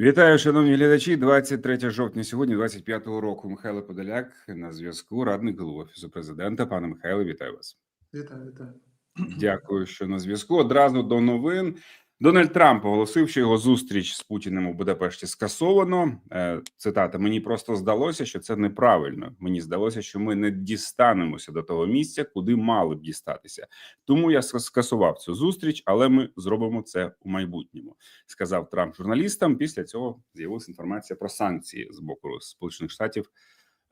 Вітаю, шановні глядачі. 23 жовтня сьогодні, 25-го року. Михайло Подоляк на зв'язку, радник голови офісу президента. Пане Михайло, вітаю вас. Вітаю, вітаю. Дякую, що на зв'язку. Одразу до новин. Дональд Трамп оголосив, що його зустріч з Путіним у Будапешті скасовано. Е, Цитата: мені просто здалося, що це неправильно. Мені здалося, що ми не дістанемося до того місця, куди мали б дістатися. Тому я скасував цю зустріч, але ми зробимо це у майбутньому. Сказав Трамп журналістам. Після цього з'явилася інформація про санкції з боку Сполучених Штатів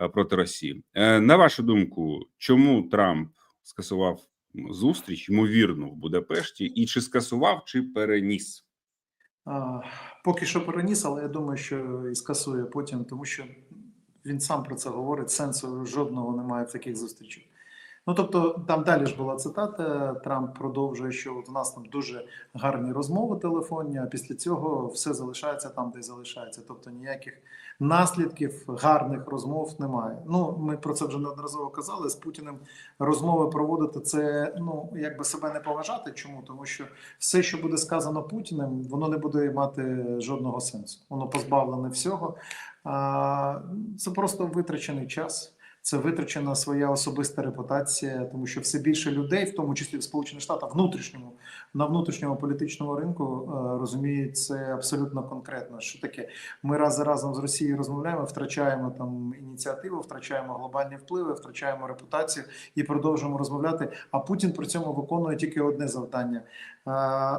е, проти Росії. Е, На вашу думку, чому Трамп скасував зустріч, ймовірно, в Будапешті, і чи скасував, чи переніс? Поки що переніс, але я думаю, що і скасує потім, тому що він сам про це говорить. Сенсу жодного немає в таких зустрічах. Ну тобто, там далі ж була цитата. Трамп продовжує, що от у нас там дуже гарні розмови телефонні, а після цього все залишається там, де залишається. Тобто ніяких наслідків гарних розмов немає. Ну ми про це вже неодноразово казали. З Путіним розмови проводити це ну якби себе не поважати. Чому? Тому що все, що буде сказано Путіним, воно не буде мати жодного сенсу. Воно позбавлене всього. Це просто витрачений час. Це витрачена своя особиста репутація, тому що все більше людей, в тому числі в Сполучених Штатах, внутрішньому на внутрішньому політичному ринку, е, розуміють це абсолютно конкретно. Що таке? Ми раз за разом з Росією розмовляємо, втрачаємо там ініціативу, втрачаємо глобальні впливи, втрачаємо репутацію і продовжуємо розмовляти. А Путін при цьому виконує тільки одне завдання: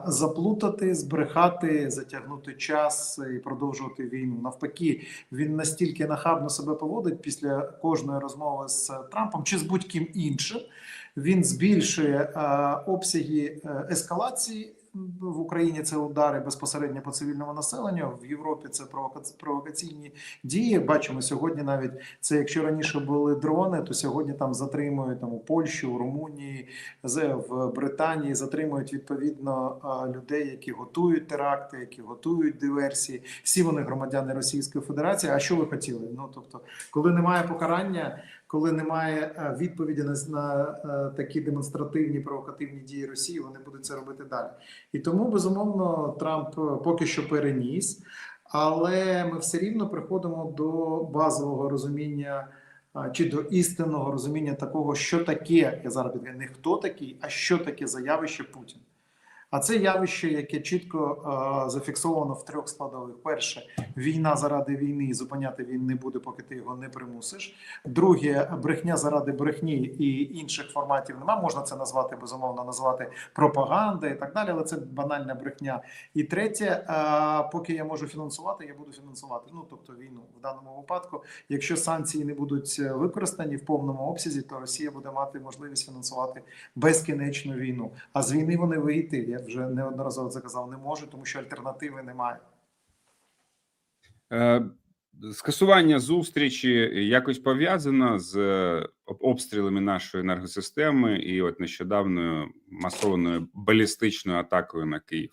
заплутати, збрехати, затягнути час і продовжувати війну. Навпаки, він настільки нахабно себе поводить після кожної розмови з Трампом чи з будь-ким іншим. Він збільшує е, обсяги е, ескалації в Україні. Це удари безпосередньо по цивільному населенню. В Європі це провока- провокаційні дії. Бачимо сьогодні. Навіть це, якщо раніше були дрони, то сьогодні там затримують там у Польщі, у Румунії, в Британії затримують відповідно людей, які готують теракти, які готують диверсії. Всі вони громадяни Російської Федерації. А що ви хотіли? Ну тобто, коли немає покарання, коли немає е, відповіді на, е, такі демонстративні провокативні дії Росії, вони будуть це робити далі. І тому безумовно Трамп е, поки що переніс, але ми все рівно приходимо до базового розуміння. Чи до істинного розуміння такого, що таке, я зараз не хто такий, а що таке за явище Путін. А це явище, яке чітко е, зафіксовано в трьох складових: перше, війна заради війни, зупиняти він не буде, поки ти його не примусиш. Друге, брехня заради брехні і інших форматів немає. Можна це назвати безумовно, назвати пропаганда і так далі, але це банальна брехня. І третє, е, поки я можу фінансувати, я буду фінансувати. Ну тобто війну в даному випадку. Якщо санкції не будуть е, використані в повному обсязі, то Росія буде мати можливість фінансувати безкінечну війну. А з війни вони вийти, вже неодноразово це казав, не можуть, тому що альтернативи немає. Е, Скасування зустрічі якось пов'язано з е, обстрілами нашої енергосистеми і от нещодавною масованою балістичною атакою на Київ.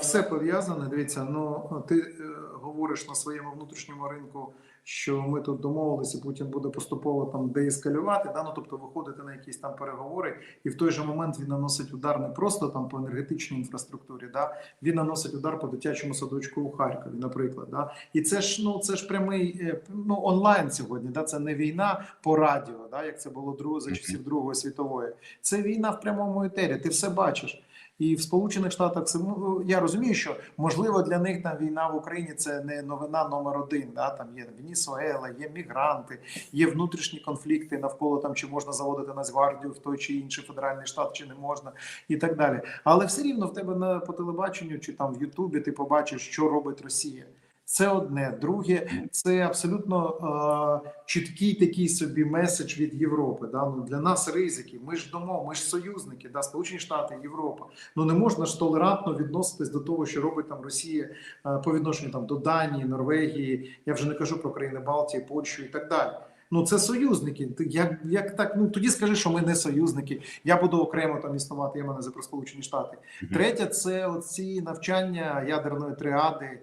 Все пов'язане. Дивіться, ну ти е, говориш на своєму внутрішньому ринку, що ми тут домовилися, Путін буде поступово там деескалювати, да? ну, тобто виходити на якісь там переговори, і в той же момент він наносить удар не просто там по енергетичній інфраструктурі, да? він наносить удар по дитячому садочку у Харкові, наприклад. Да? І це ж ну це ж прямий е, ну, онлайн сьогодні. Да? Це не війна по радіо, да? як це було друг, за часів Другої світової. Це війна в прямому етері. Ти все бачиш. І в Сполучених Штатах це ну, я розумію, що можливо для них там війна в Україні це не новина номер один. Да? Там є Венісуела, є мігранти, є внутрішні конфлікти навколо там, чи можна заводити Нацгвардію в той чи інший федеральний штат, чи не можна, і так далі. Але все рівно в тебе на по телебаченню чи там в Ютубі ти побачиш, що робить Росія. Це одне. Друге, це абсолютно е, чіткий такий собі меседж від Європи. Да? Ну, для нас ризики. Ми ж домо, ми ж союзники, да? Сполучені Штати, Європа. Ну не можна ж толерантно відноситись до того, що робить там Росія е, по відношенню там до Данії, Норвегії. Я вже не кажу про країни Балтії, Польщу і так далі. Ну це союзники. Як, як так? Ну тоді скажи, що ми не союзники. Я буду окремо там існувати. Я мене за про Сполучені Штати. Третє це оці навчання ядерної тріади.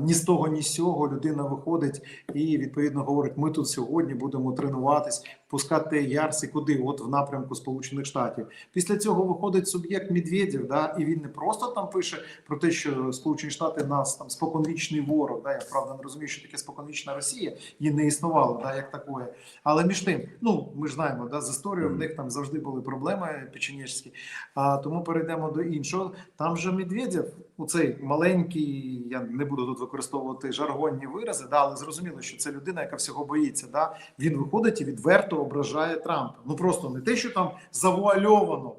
Ні з того, ні з сього людина виходить і відповідно говорить: ми тут сьогодні будемо тренуватись, пускати ярси куди? От в напрямку Сполучених Штатів. Після цього виходить суб'єкт Медведєв, да, і він не просто там пише про те, що Сполучені Штати нас там споконвічний ворог. Да, я правда не розумію, що таке споконвічна Росія, її не існувало, да, як такої. Але між тим, ну ми ж знаємо, да, з історією в них там завжди були проблеми печенежські. А тому перейдемо до іншого. Там же Медведєв, оцей маленький, я не буду тут використовувати жаргонні вирази, да, але зрозуміло, що це людина, яка всього боїться. Да, він виходить і відверто ображає Трампа. Ну просто не те, що там завуальовано,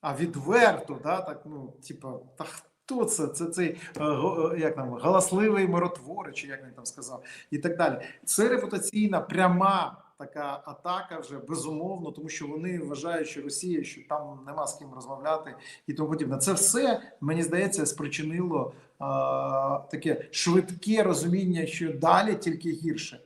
а відверто, да, так ну, типа, та хто це? Це цей е, е, як там галасливий миротворець, чи як він там сказав, і так далі. Це репутаційна пряма така атака вже безумовно, тому що вони вважають, що Росія, що там нема з ким розмовляти і тому подібне. Це все мені здається спричинило а, таке швидке розуміння, що далі тільки гірше.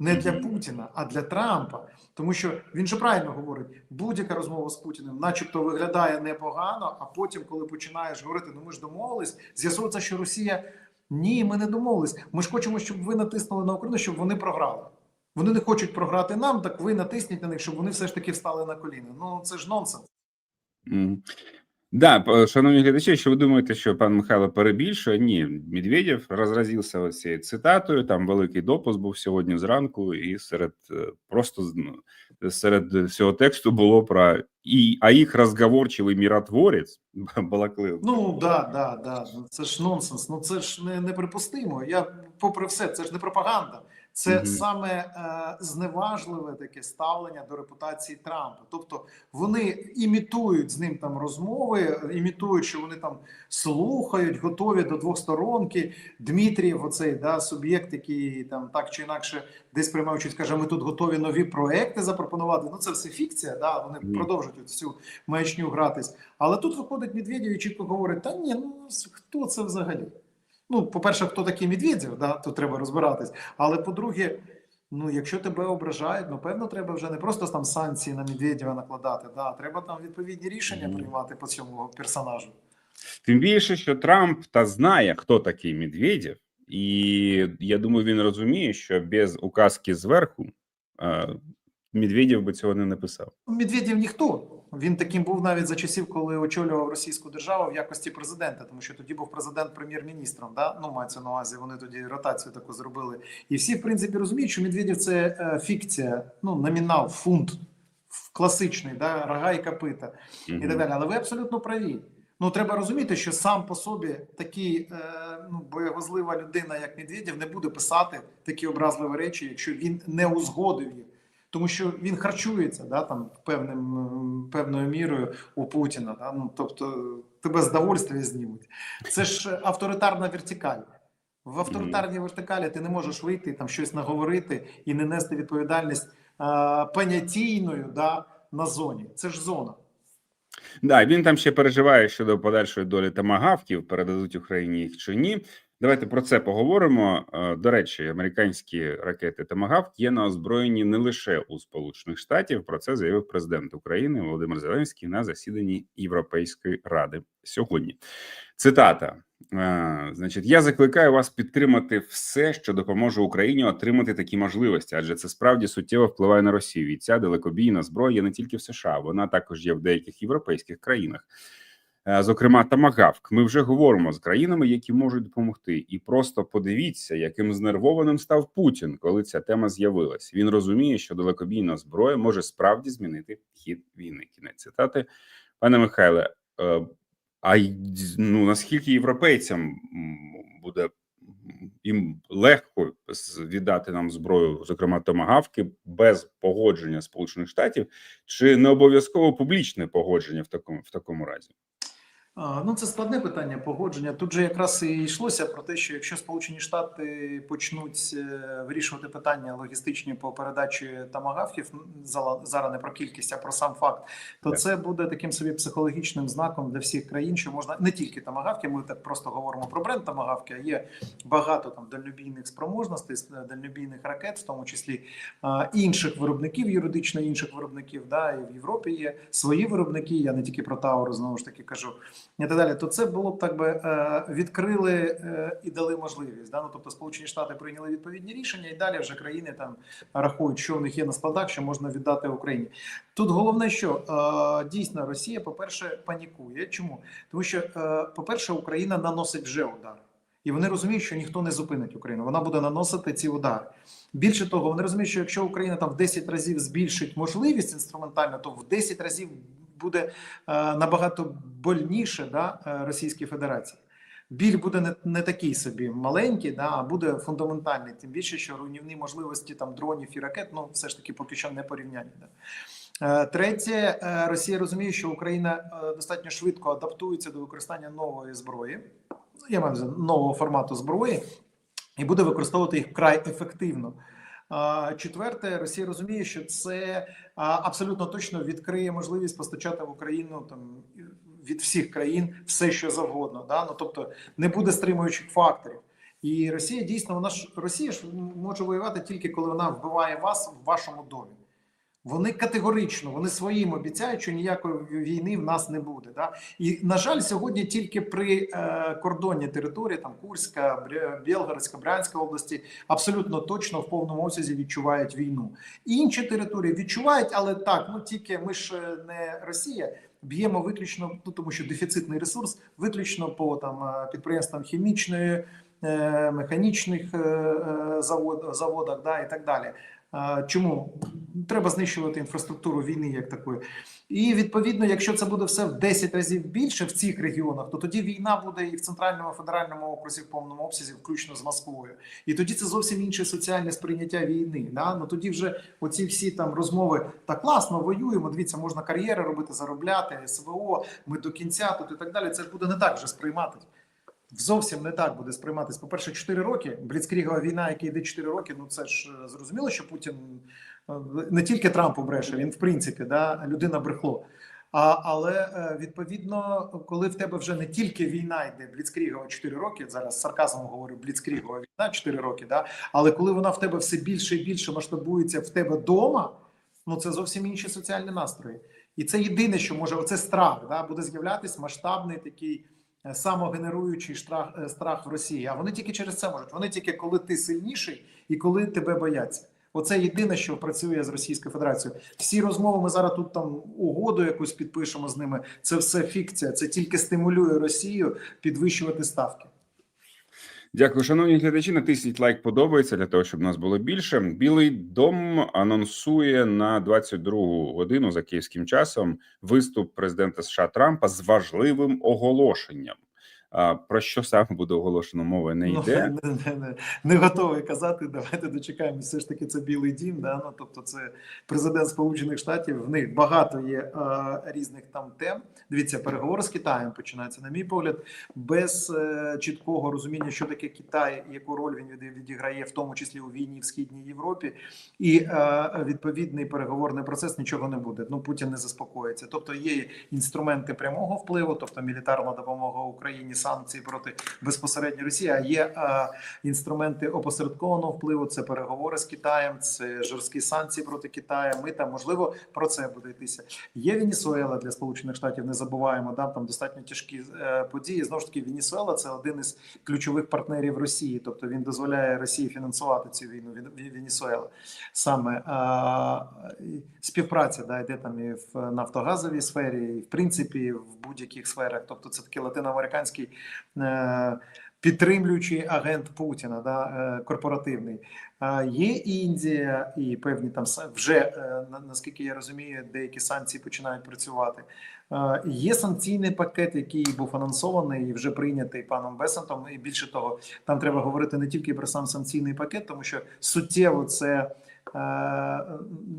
Не для Путіна, а для Трампа. Тому що він же правильно говорить: будь-яка розмова з Путіним, начебто, виглядає непогано, а потім, коли починаєш говорити, ну ми ж домовились, з'ясується, що Росія ні, ми не домовились. Ми ж хочемо, щоб ви натиснули на Україну, щоб вони програли. Вони не хочуть програти нам, так ви натисніть на них, щоб вони все ж таки встали на коліна. Ну це ж нонсенс. Да, шановні глядачі, що ви думаєте, що пан Михайло перебільшує? Ні, Медведєв розразився цією цитатою. Там великий допуск був сьогодні зранку, і серед е, просто ну, серед всього тексту було про і а їх розговорчивий міротворець балакли. Ну да, да, да. Ну, Це ж нонсенс. Ну це ж не неприпустимо. Я попри все, це ж не пропаганда. Це Мгм. саме е, зневажливе таке ставлення до репутації Трампа. Тобто вони імітують з ним там розмови, імітують, що вони там слухають, готові до двосторонки. Дмитрієв, оцей да, суб'єкт, який там так чи інакше десь приймаючись, каже, ми тут готові нові проекти запропонувати. Ну це все фікція. Да, вони Мгм. продовжують всю маячню гратись. Але тут виходить Медведєв і чітко говорить: та ні, ну хто це взагалі? Ну, по-перше, хто такий Медведєв, да, тут треба розбиратись. Але по-друге, ну якщо тебе ображають, ну певно, треба вже не просто там санкції на Медведєва накладати, да, треба там відповідні рішення приймати по цьому персонажу. Тим більше, що Трамп та знає, хто такий Медведєв, і я думаю, він розуміє, що без указки зверху е, Медведєв би цього не написав. Медведєв ніхто. Він таким був навіть за часів, коли очолював російську державу в якості президента, тому що тоді був президент прем'єр-міністром. Да? Ну, мається на увазі, вони тоді ротацію таку зробили. І всі, в принципі, розуміють, що Медведєв це е, фікція, ну, номінал, фунт класичний, да? рога і копита і так далі. Але ви абсолютно праві. Ну, треба розуміти, що сам по собі такий е, ну, боєгозлива людина, як Медведєв, не буде писати такі образливі речі, якщо він не узгодив їх. Тому що він харчується да, там, певним, певною мірою у Путіна. Да? Ну, тобто тебе з знімуть. Це ж авторитарна вертикаль. В авторитарній вертикалі ти не можеш вийти, там щось наговорити і не нести відповідальність е, понятійною да, на зоні. Це ж зона. Да, він там ще переживає щодо подальшої долі тамагавків, передадуть Україні їх чи ні. Давайте про це поговоримо. Е, До речі, американські ракети Тамагавк є на озброєнні не лише у Сполучених Штатів. Про це заявив президент України Володимир Зеленський на засіданні Європейської ради сьогодні. Цитата: Е, значить, я закликаю вас підтримати все, що допоможе Україні отримати такі можливості, адже це справді суттєво впливає на Росію. І ця далекобійна зброя є не тільки в США, вона також є в деяких європейських країнах. Е, Зокрема, Тамагавк. Ми вже говоримо з країнами, які можуть допомогти, і просто подивіться, яким знервованим став Путін, коли ця тема з'явилась. Він розуміє, що далекобійна зброя може справді змінити хід війни. Кінець цитати, пане Михайле. е, А ну наскільки європейцям буде їм легко віддати нам зброю, зокрема томагавки, без погодження Сполучених Штатів, чи не обов'язково публічне погодження в такому в такому разі? Ну, це складне питання погодження. Тут же якраз і йшлося про те, що якщо Сполучені Штати почнуть е, вирішувати питання логістичні по передачі тамагавків, зараз не про кількість, а про сам факт, то це буде таким собі психологічним знаком для всіх країн, що можна не тільки тамагавки. Ми так просто говоримо про бренд тамагавки, а є багато там дальнобійних спроможностей, с- дальнобійних ракет, в тому числі інших виробників, юридично інших виробників. Да, і в Європі є свої виробники. Я не тільки про Тауру, знову ж таки кажу. І так далі, то це було б так би е, відкрили е, і дали можливість. Да? Ну, тобто Сполучені Штати прийняли відповідні рішення, і далі вже країни там рахують, що в них є на складах, що можна віддати Україні. Тут головне, що е, дійсно Росія, по-перше, панікує. Чому? Тому що, по-перше, Україна наносить вже удар. І вони розуміють, що ніхто не зупинить Україну. Вона буде наносити ці удари. Більше того, вони розуміють, що якщо Україна там в 10 разів збільшить можливість інструментально, то в 10 разів буде е, набагато больніше да, е, Російській Федерації. Біль буде не, не такий собі маленький, да, а буде фундаментальний. Тим більше, що руйнівні можливості там дронів і ракет, ну все ж таки поки що не порівняння. Да. Е, Третє, Росія розуміє, що Україна достатньо швидко адаптується до використання нової зброї, я маю нового формату зброї, і буде використовувати їх вкрай ефективно. Четверте, Росія розуміє, що це абсолютно точно відкриє можливість постачати в Україну там від всіх країн все, що завгодно. Да? Ну тобто не буде стримуючих факторів. І Росія дійсно вона ж Росія ж може воювати тільки коли вона вбиває вас в вашому домі. Вони категорично, вони своїм обіцяють, що ніякої війни в нас не буде. Да? І на жаль, сьогодні тільки при е, кордонній території, там Курська, Білгородська, Брянська області, абсолютно точно в повному обсязі відчувають війну. Інші території відчувають, але так, ну тільки ми ж е, не Росія. Б'ємо виключно, ну тому що дефіцитний ресурс, виключно по там е, підприємствам хімічної, е, механічних е, е, завод, заводах, да, і так далі. Чому треба знищувати інфраструктуру війни як такої? І відповідно, якщо це буде все в 10 разів більше в цих регіонах, то тоді війна буде і в центральному федеральному окрузі в повному обсязі, включно з Москвою. І тоді це зовсім інше соціальне сприйняття війни. Да? Ну тоді вже оці всі там розмови так класно воюємо. Дивіться, можна кар'єри робити, заробляти СВО. Ми до кінця тут і так далі. Це ж буде не так вже сприймати. Зовсім не так буде сприйматись. По-перше, 4 роки. Бліцкрігова війна, яка йде 4 роки. Ну це ж е, зрозуміло, що Путін е, не тільки Трампу бреше, він в принципі да, людина брехло. А, але е, відповідно, коли в тебе вже не тільки війна йде Бліцкрігова 4 роки, зараз сарказмом говорю Бліцкрігова війна 4 роки, да, але коли вона в тебе все більше і більше масштабується в тебе вдома, ну це зовсім інші соціальні настрої. І це єдине, що може оце страх, да, буде з'являтись масштабний такий самогенеруючий страх, е, страх в Росії. А вони тільки через це можуть. Вони тільки коли ти сильніший і коли тебе бояться. Оце єдине, що працює з Російською Федерацією. Всі розмови ми зараз тут там угоду якусь підпишемо з ними. Це все фікція. Це тільки стимулює Росію підвищувати ставки. Дякую, шановні глядачі. Натисніть лайк, подобається для того, щоб нас було більше. Білий дом анонсує на 22 годину за київським часом виступ президента США Трампа з важливим оголошенням. А про що саме буде оголошено? Мова не йде. Ну, не, не, не, не готовий казати. Давайте дочекаємося. Все ж таки, це Білий Дім. Да? Ну, тобто, це президент Сполучених Штатів. В них багато є е, різних там тем. Дивіться, переговори з Китаєм починаються, на мій погляд, без е, чіткого розуміння, що таке Китай, яку роль він відіграє, в тому числі у війні в східній Європі, і е, відповідний переговорний процес нічого не буде. Ну Путін не заспокоїться. Тобто є інструменти прямого впливу, тобто мілітарна допомога Україні, санкції проти безпосередньо Росії. А є е, інструменти опосередкованого впливу. Це переговори з Китаєм, це жорсткі санкції проти Китаю. Ми там можливо про це буде йтися. Є Венесуела для Сполучених Штатів. Не забуваємо, да, там достатньо тяжкі е, події. Знову ж таки, Венесуела це один із ключових партнерів Росії, тобто він дозволяє Росії фінансувати цю війну. Вен- Венесуела саме е, співпраця да, йде там і в нафтогазовій сфері, і в принципі в будь-яких сферах. Тобто, це такий латиноамериканський. Е, Підтримуючий агент Путіна, да, е, корпоративний. А Є Індія і певні там вже е, наскільки я розумію, деякі санкції починають працювати. Є санкційний пакет, який був анонсований і вже прийнятий паном Бесентом. І більше того, там треба говорити не тільки про сам санкційний пакет, тому що суттєво це. Е,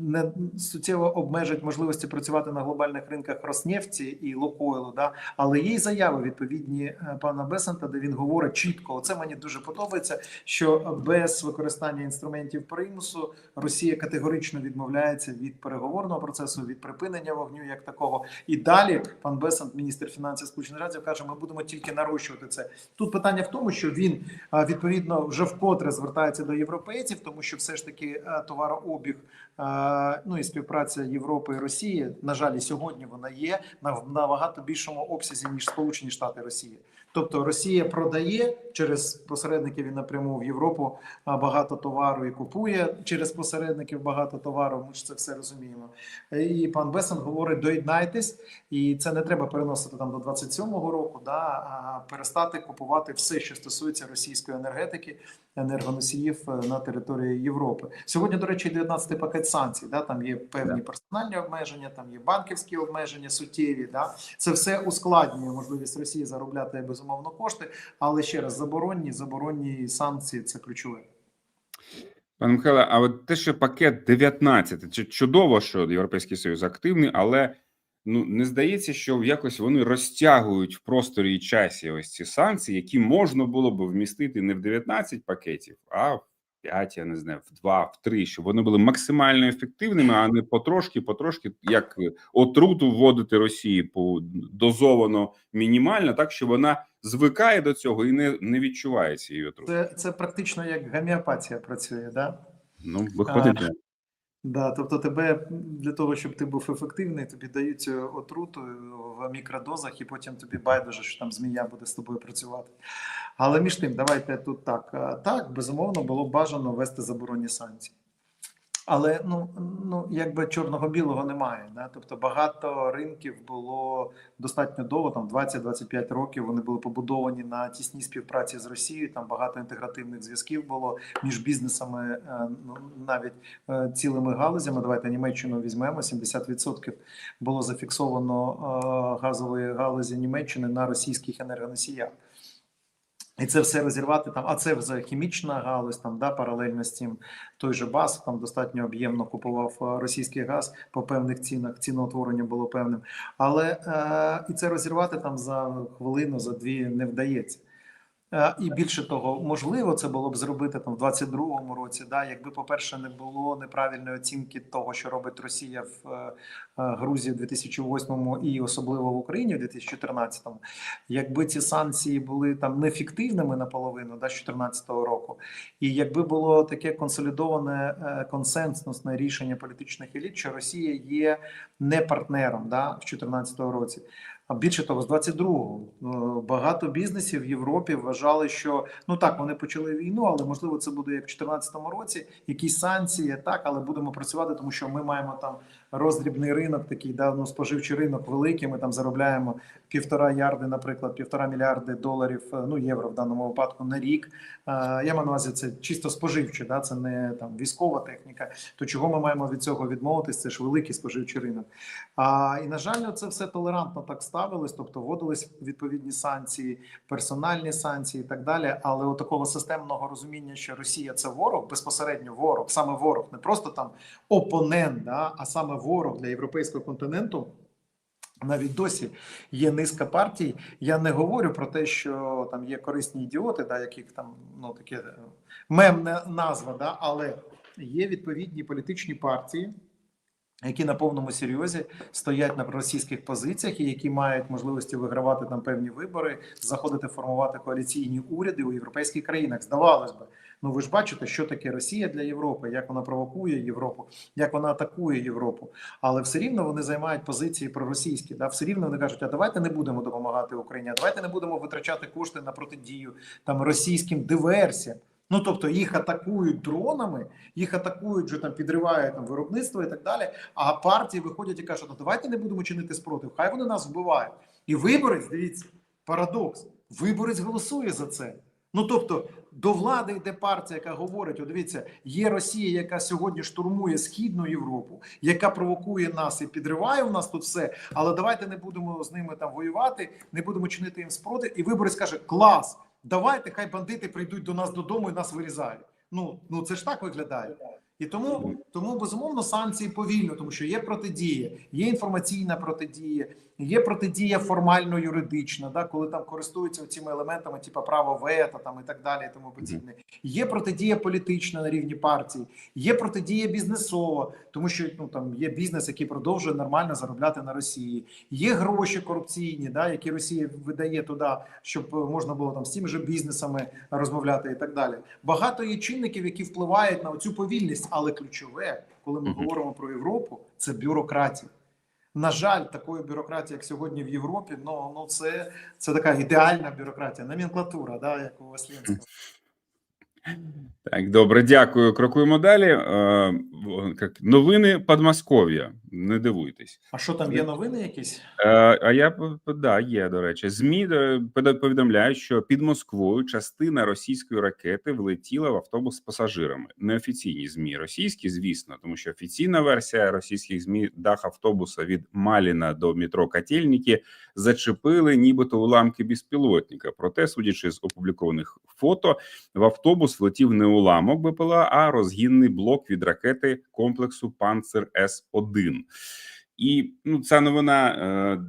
Не суттєво обмежить можливості працювати на глобальних ринках Роснефті і Лукойлу, да але є й заяви відповідні е, пана Бесента, де він говорить чітко. Оце мені дуже подобається. Що без використання інструментів примусу Росія категорично відмовляється від переговорного процесу, від припинення вогню як такого. І далі пан Бесент, міністр фінансів Сполучених Штатів, каже: ми будемо тільки нарощувати це. Тут питання в тому, що він відповідно вже вкотре звертається до європейців, тому що все ж таки товар товарообіг, е, ну і співпраця Європи і Росії. На жаль, сьогодні вона є на набагато більшому обсязі ніж Сполучені Штати Росії. Тобто Росія продає через посередників і напряму в Європу багато товару і купує через посередників багато товару. Ми ж це все розуміємо. І пан Бесен говорить: доєднайтесь, і це не треба переносити там до 27-го року. Да, а перестати купувати все, що стосується російської енергетики, енергоносіїв е, на території Європи. Сьогодні, до речі, 19-й пакет санкцій. Да, там є певні персональні обмеження, там є банківські обмеження суттєві. Да, це все ускладнює можливість Росії заробляти безумовно кошти, але ще раз заборонні, заборонні санкції це ключове. Пане Михайле, а от те, що пакет 19, це чудово, що Європейський Союз активний, але ну не здається, що якось вони розтягують в просторі і часі ось ці санкції, які можна було б вмістити не в 19 пакетів, а в 5, я не знаю, в 2, в 3, щоб вони були максимально ефективними, а не потрошки, потрошки, як отруту вводити Росії по дозовано мінімально, так що вона звикає до цього і не, не відчуває цієї отрути. Це, це практично як гомеопатія працює. Да? Ну, виходить. Да, тобто тебе для того, щоб ти був ефективний, тобі дають цю отруту в мікродозах, і потім тобі байдуже, що там змія буде з тобою працювати. Але між тим, давайте тут так. Так, безумовно, було бажано ввести заборонні санкції. Але ну, ну якби чорного-білого немає. Да? Тобто багато ринків було достатньо довго, там 20-25 років. Вони були побудовані на тісній співпраці з Росією. Там багато інтегративних зв'язків було між бізнесами, е, ну, навіть е, цілими галузями. Давайте Німеччину візьмемо. 70% було зафіксовано е, газової галузі Німеччини на російських енергоносіях. І це все розірвати там, а це вже хімічна галузь, там да, паралельно з цим той же БАС там достатньо об'ємно купував е, російський газ по певних цінах. Ціноутворення було певним, але е, і це розірвати там за хвилину, за дві не вдається. Е, І більше того, можливо, це було б зробити там в 22-му році, да, якби, по-перше, не було неправильної оцінки того, що робить Росія в е, е, Грузії в 2008-му і особливо в Україні в 2014-му. Якби ці санкції були там неефективними наполовину да, з 2014 року, і якби було таке консолідоване консенсусне рішення політичних еліт, що Росія є не партнером да, в 2014 році. А більше того, з 22-го е, багато бізнесів в Європі вважали, що ну так вони почали війну, але можливо це буде як в 2014 році. Якісь санкції, так, але будемо працювати, тому що ми маємо там роздрібний ринок, такий да, ну, споживчий ринок великий. Ми там заробляємо півтора ярди, наприклад, півтора мільярди доларів, е, ну євро в даному випадку на рік. Е, Я маю на увазі, це чисто споживче, да, це не там військова техніка. То чого ми маємо від цього відмовитись? Це ж великий споживчий ринок. А і на жаль, це все толерантно так ставилось, тобто вводились відповідні санкції, персональні санкції і так далі. Але у такого системного розуміння, що Росія це ворог, безпосередньо ворог, саме ворог, не просто там опонент, да, а саме ворог для європейського континенту. Навіть досі є низка партій. Я не говорю про те, що там є корисні ідіоти, да, яких там ну таке мемна назва, да, але є відповідні політичні партії, які на повному серйозі стоять на російських позиціях і які мають можливості вигравати там певні вибори, заходити формувати коаліційні уряди у європейських країнах. Здавалось би, ну ви ж бачите, що таке Росія для Європи, як вона провокує Європу, як вона атакує Європу. Але все рівно вони займають позиції проросійські. Да, все рівно вони кажуть, а давайте не будемо допомагати Україні, а давайте не будемо витрачати кошти на протидію там російським диверсіям. Ну тобто їх атакують дронами, їх атакують вже там підривають там виробництво і так далі. А партії виходять і кажуть, ну давайте не будемо чинити спротив, хай вони нас вбивають. І виборець, дивіться, парадокс. Виборець голосує за це. Ну тобто до влади йде партія, яка говорить: о, дивіться, є Росія, яка сьогодні штурмує східну Європу, яка провокує нас і підриває у нас тут все. Але давайте не будемо з ними там воювати, не будемо чинити їм спротив. І виборець каже: клас, давайте, хай бандити прийдуть до нас додому і нас вирізають. Ну ну це ж так виглядає. І тому, тому безумовно санкції повільно, тому що є протидія, є інформаційна протидія, Є протидія формально юридична, да, коли там користуються цими елементами, типу право вето там і так далі, і тому подібне. Є протидія політична на рівні партій, є протидія бізнесова, тому що ну там є бізнес, який продовжує нормально заробляти на Росії. Є гроші корупційні, да, які Росія видає туди, щоб можна було там з тими же бізнесами розмовляти і так далі. Багато є чинників, які впливають на цю повільність, але ключове, коли ми говоримо про Європу, це бюрократія. На жаль, такої бюрократії, як сьогодні в Європі, ну, ну це, це така ідеальна бюрократія, номенклатура, да, як у Васлінського Так, добре, дякую. Крокуємо далі. Як новини Подмосков'я. Не дивуйтесь. А що там є новини якісь? Е, а я да, є до речі. Змі повідомляють, що під Москвою частина російської ракети влетіла в автобус з пасажирами. Неофіційні змі російські, звісно, тому що офіційна версія російських змі дах автобуса від Маліна до метро Котельники зачепили, нібито уламки безпілотника. Проте, судячи з опублікованих фото, в автобус влетів не уламок БПЛА, а розгінний блок від ракети комплексу Панцер С 1 і ну, ця новина. Е,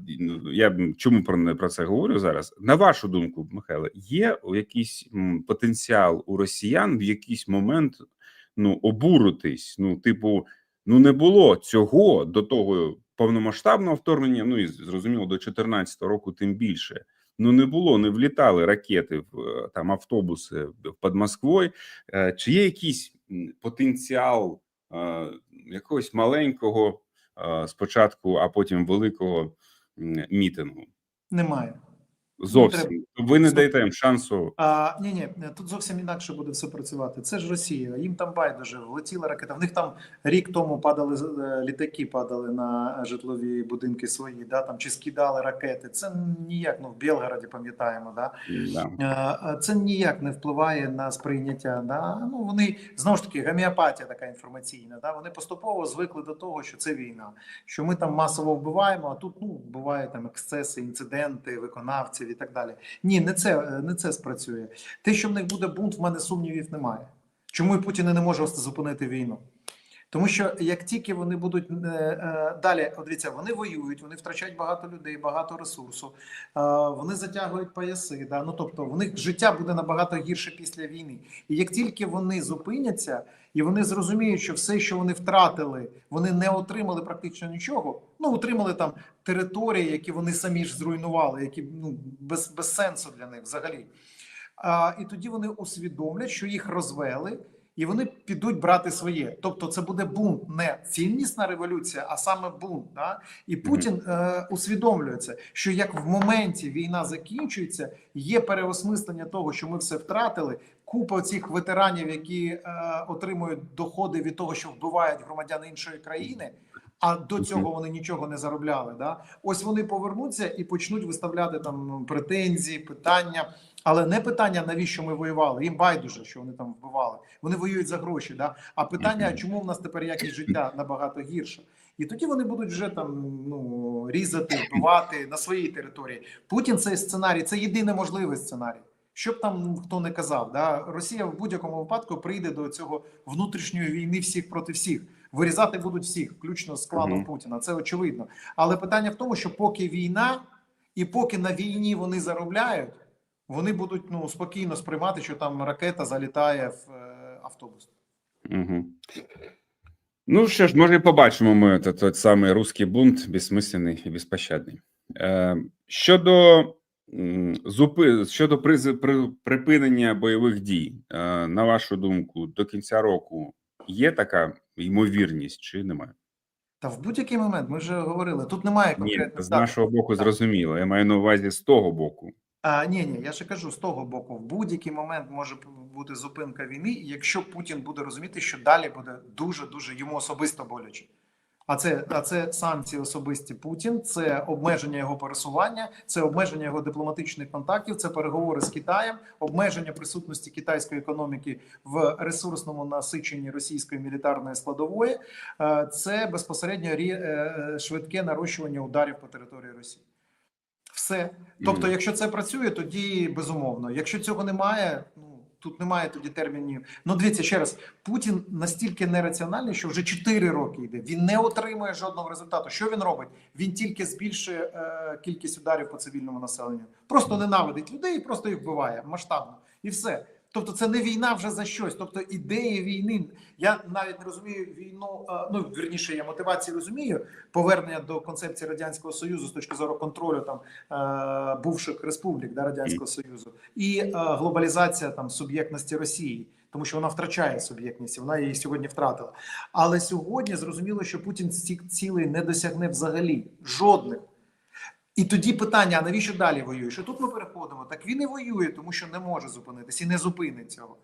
я чому про не про це говорю зараз? На вашу думку, Михайло, є якийсь потенціал у росіян в якийсь момент ну обуритись? Ну, типу, ну не було цього до того повномасштабного вторгнення. Ну і зрозуміло, до 2014 року, тим більше. Ну не було, не влітали ракети в е, там автобуси під Москвою. Е, Чи є якийсь потенціал е, якогось маленького? спочатку, а потім великого мітингу. Немає. Зовсім ви не даєте їм шансу. А, ні, ні, тут зовсім інакше буде все працювати. Це ж Росія. Їм там байдуже влетіла ракета. В них там рік тому падали е, літаки, падали на житлові будинки свої, да там чи скидали ракети. Це ніяк ну в Білгороді пам'ятаємо, да Да. Е, Це ніяк не впливає на сприйняття. Да? Ну вони знову ж таки гомеопатія така інформаційна. Да? Вони поступово звикли до того, що це війна, що ми там масово вбиваємо, а тут ну бувають там ексцеси, інциденти, виконавців і так далі. Ні, не це не це спрацює. Те, що в них буде бунт, в мене сумнівів немає. Чому і Путін не може зупинити війну? Тому що як тільки вони будуть е, е, далі, дивіться, вони воюють, вони втрачають багато людей, багато ресурсу, е, вони затягують пояси. Да? Ну тобто, в них життя буде набагато гірше після війни. І як тільки вони зупиняться і вони зрозуміють, що все, що вони втратили, вони не отримали практично нічого. Ну отримали там території, які вони самі ж зруйнували, які ну без, без сенсу для них взагалі. А, і тоді вони усвідомлять, що їх розвели, і вони підуть брати своє. Тобто, це буде бунт, не ціннісна революція, а саме бунт. Да? І Путін е, усвідомлюється, що як в моменті війна закінчується, є переосмислення того, що ми все втратили. Купа цих ветеранів, які е, отримують доходи від того, що вбивають громадян іншої країни. А до цього вони нічого не заробляли. Да? Ось вони повернуться і почнуть виставляти там претензії, питання. Але не питання, навіщо ми воювали. Їм байдуже, що вони там вбивали. Вони воюють за гроші. Да? А питання, чому в нас тепер якість життя набагато гірша? І тоді вони будуть вже там ну різати, вбивати на своїй території. Путін цей сценарій це єдиний можливий сценарій. Що б там хто не казав, да Росія в будь-якому випадку прийде до цього внутрішньої війни всіх проти всіх. Вирізати будуть всіх, включно з кланом Мгм. Путіна. Це очевидно. Але питання в тому, що поки війна, і поки на війні вони заробляють, вони будуть ну спокійно сприймати, що там ракета залітає в е, автобус. Угу. Ну що ж, може, і побачимо ми той, той самий русський бунт, безсмисленний і безпощадний. Е, щодо зупи, щодо приз, при, припинення бойових дій, е, на вашу думку, до кінця року є така ймовірність чи немає? Та в будь-який момент ми вже говорили. Тут немає Ні, з нашого боку зрозуміло. Я маю на увазі з того боку. А ні, ні, я ще кажу з того боку, в будь-який момент може бути зупинка війни, якщо Путін буде розуміти, що далі буде дуже дуже йому особисто боляче. А це а це санкції особисті Путін, це обмеження його пересування, це обмеження його дипломатичних контактів, це переговори з Китаєм, обмеження присутності китайської економіки в ресурсному насиченні російської мілітарної складової. Е, Це безпосередньо рі- е, швидке нарощування ударів по території Росії. Все. Тобто, якщо це працює, тоді безумовно. Якщо цього немає, ну тут немає тоді термінів. Ну, дивіться ще раз: Путін настільки нераціональний, що вже 4 роки йде. Він не отримує жодного результату. Що він робить? Він тільки збільшує е, кількість ударів по цивільному населенню. Просто ненавидить людей і просто їх вбиває масштабно. І все. Тобто це не війна вже за щось. Тобто ідеї війни. Я навіть не розумію війну. е, Ну вірніше, я мотивації розумію. Повернення до концепції радянського союзу з точки зору контролю там е, бувших республік да, радянського союзу, і е, глобалізація там суб'єктності Росії. Тому що вона втрачає суб'єктність, вона її сьогодні втратила. Але сьогодні зрозуміло, що Путін цих цілей не досягне взагалі жодних. І тоді питання: а навіщо далі воюєш? І тут ми переходимо? Так він і воює, тому що не може зупинитись і не зупинить цього.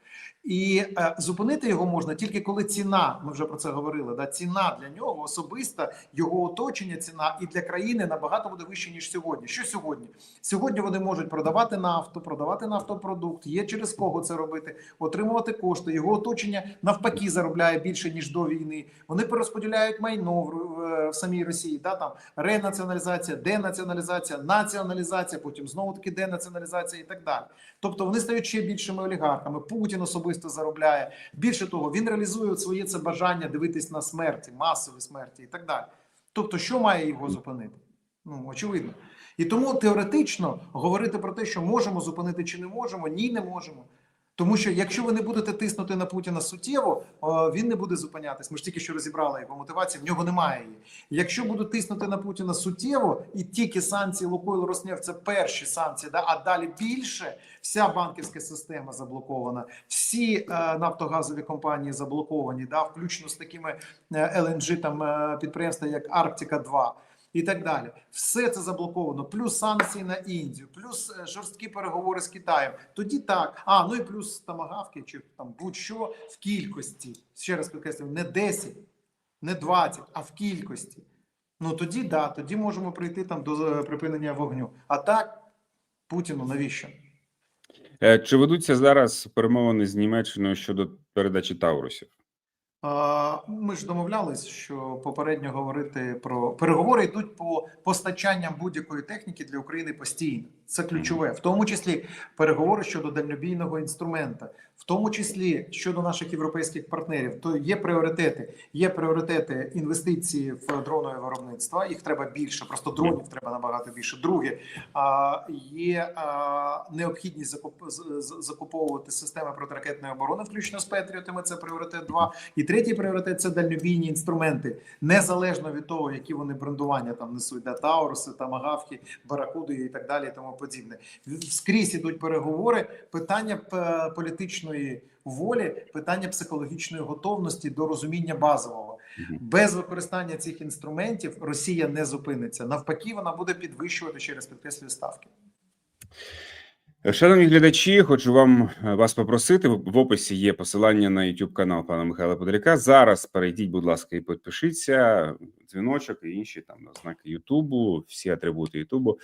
І е, зупинити його можна тільки коли ціна, ми вже про це говорили. Да, ціна для нього особиста, його оточення, ціна і для країни набагато буде вище ніж сьогодні. Що сьогодні? Сьогодні вони можуть продавати нафту, продавати нафтопродукт. Є через кого це робити, отримувати кошти. Його оточення навпаки заробляє більше ніж до війни. Вони перерозподіляють майно в, в, в самій Росії. Да, там ренаціоналізація, денаціоналізація, націоналізація, потім знову таки денаціоналізація і так далі. Тобто вони стають ще більшими олігархами. Путін особисто заробляє. Більше того, він реалізує своє це бажання дивитись на смерті, масові смерті і так далі. Тобто, що має його зупинити? Ну очевидно. І тому теоретично говорити про те, що можемо зупинити чи не можемо, ні, не можемо. Тому що якщо ви не будете тиснути на Путіна суттєво, він не буде зупинятись. Ми ж тільки що розібрали його мотивацію, в нього немає її. Якщо будуть тиснути на Путіна суттєво, і тільки санкції Лукойл Роснефть це перші санкції, да, а далі більше вся банківська система заблокована, всі е, нафтогазові компанії заблоковані, да, включно з такими е, LNG там е, підприємства, як Арктика 2 і так далі. Все це заблоковано. Плюс санкції на Індію, плюс е, жорсткі переговори з Китаєм. Тоді так. А ну і плюс тамагавки чи там будь-що в кількості. Ще раз підкреслюю, не 10, не 20, а в кількості. Ну тоді да, тоді можемо прийти там до е, припинення вогню. А так, Путіну навіщо? Е, Чи ведуться зараз перемовини з Німеччиною щодо передачі Таурусів? Ми ж домовлялись, що попередньо говорити про переговори йдуть по постачанням будь-якої техніки для України постійно. Це ключове, в тому числі переговори щодо дальнобійного інструмента, в тому числі щодо наших європейських партнерів. То є пріоритети. Є пріоритети інвестиції в дронове виробництво. Їх треба більше, просто дронів треба набагато більше. Друге, є необхідність закуп, закуповувати системи протиракетної оборони, включно з Петріотами. Це пріоритет 2. І третій пріоритет це дальнобійні інструменти, незалежно від того, які вони брендування там несуть, да, Тауруси, Тамагавки, Баракуди і так далі, тому подібне. Скрізь ідуть переговори. Питання політичної волі, питання психологічної готовності до розуміння базового. Без використання цих інструментів Росія не зупиниться. Навпаки, вона буде підвищувати через підкреслюю ставки. Шановні глядачі, хочу вам е, вас попросити. В описі є посилання на YouTube канал пана Михайла Подоряка. Зараз перейдіть, будь ласка, і підпишіться. Дзвіночок і інші там ознаки Ютубу, всі атрибути Ютубу.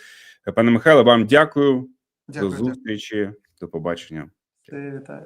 Е, Пане Михайло, вам дякую. Дякую. До зустрічі, до побачення. Вітаю.